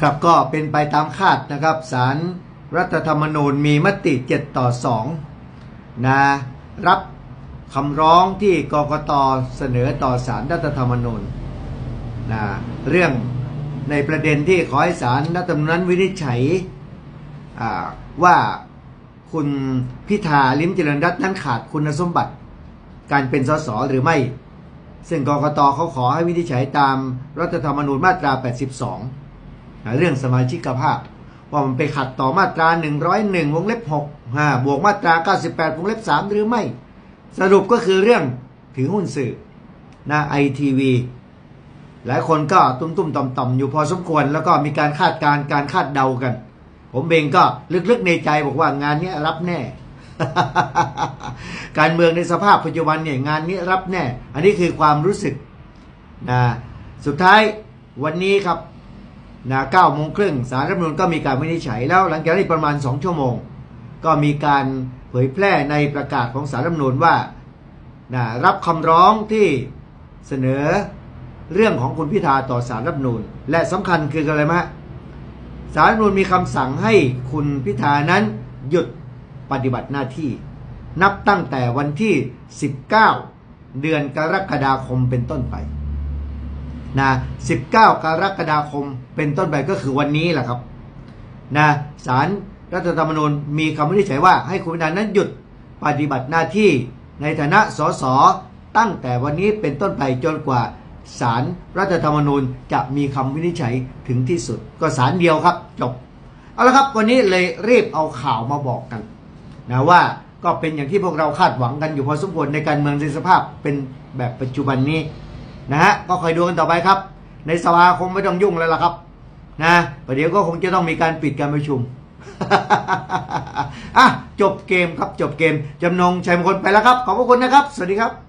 ครับก็เป็นไปตามคาดนะครับสารรัฐธรรมนูญมีมติ 7 ต่อ 2 นะรับคำร้องที่กกตเสนอต่อสารรัฐธรรมนูญนะเรื่องในประเด็นที่ขอให้สารรัฐธรรมนูญวินิจฉัยว่าคุณพิธาลิมเจริญรัตน์นั้นขาดคุณสมบัติ การเป็นสสหรือไม่ ซึ่งกกตเขาขอให้วินิจฉัยตามรัฐธรรมนูญมาตรา 82 เรื่องสมาชิกภาพ ว่ามันไปขัดต่อมาตรา 101 วงเล็บ6ฮะบวกมาตรา 98 วงเล็บ 3 หรือไม่ สรุปก็คือเรื่องถือหุ้นสื่อนะไอทีวีหลายคนก็ตุ้มๆต่อมๆอยู่พอสมควร แล้วก็มีการคาดการณ์การคาดเดากัน ผมเองก็ลึกๆในใจบอกว่างานนี้รับแน่ การเมืองในสภาพปัจจุบันเนี่ยงานนี้รับแน่ อันนี้คือความรู้สึกนะสุดท้ายวันนี้ครับ นะเก้าโมงครึ่งสารรัฐมนูญก็มีการวินิจฉัยแล้วหลังจากนี้ประมาณ 2 ชั่วโมง ก็มีการเผยแพร่ในประกาศของสารรัฐมนูญว่านะรับคำร้องที่เสนอเรื่องของคุณพิธาต่อสารรัฐมนูญและสำคัญคืออะไรมะสารรัฐมนูญมีคำสั่งให้คุณพิธานั้นหยุดปฏิบัติหน้าที่ นับตั้งแต่วันที่ 19 เดือนกรกฎาคมเป็นต้นไป นะ19 กรกฎาคมเป็นต้นไปก็คือวันนี้แหละครับนะศาลรัฐธรรมนูญมีคำวินิจฉัยว่าให้คุณพิธานั้นหยุดปฏิบัติหน้าที่ในฐานะสสตั้งแต่วันนี้เป็นต้นไปจนกว่าศาลรัฐธรรมนูญจะมีคำวินิจฉัยถึงที่สุด ก็ศาลเดียวครับจบ เอาละครับวันนี้เลยรีบเอาข่าวมาบอกกันนะว่าก็เป็นอย่างที่พวกเราคาดหวังกันอยู่พอสมควรในการเมืองในสภาพเป็นแบบปัจจุบันนี้ นะฮะก็คอยดูกันต่อไปครับ ในสภาคงไม่ต้องยุ่งแล้วล่ะครับ นะประเดี๋ยวก็คงจะต้องมีการปิดการประชุมอะจบเกมครับจบเกมจำนงชัยมงคลไปแล้วครับ ขอบพระคุณนะครับ สวัสดีครับ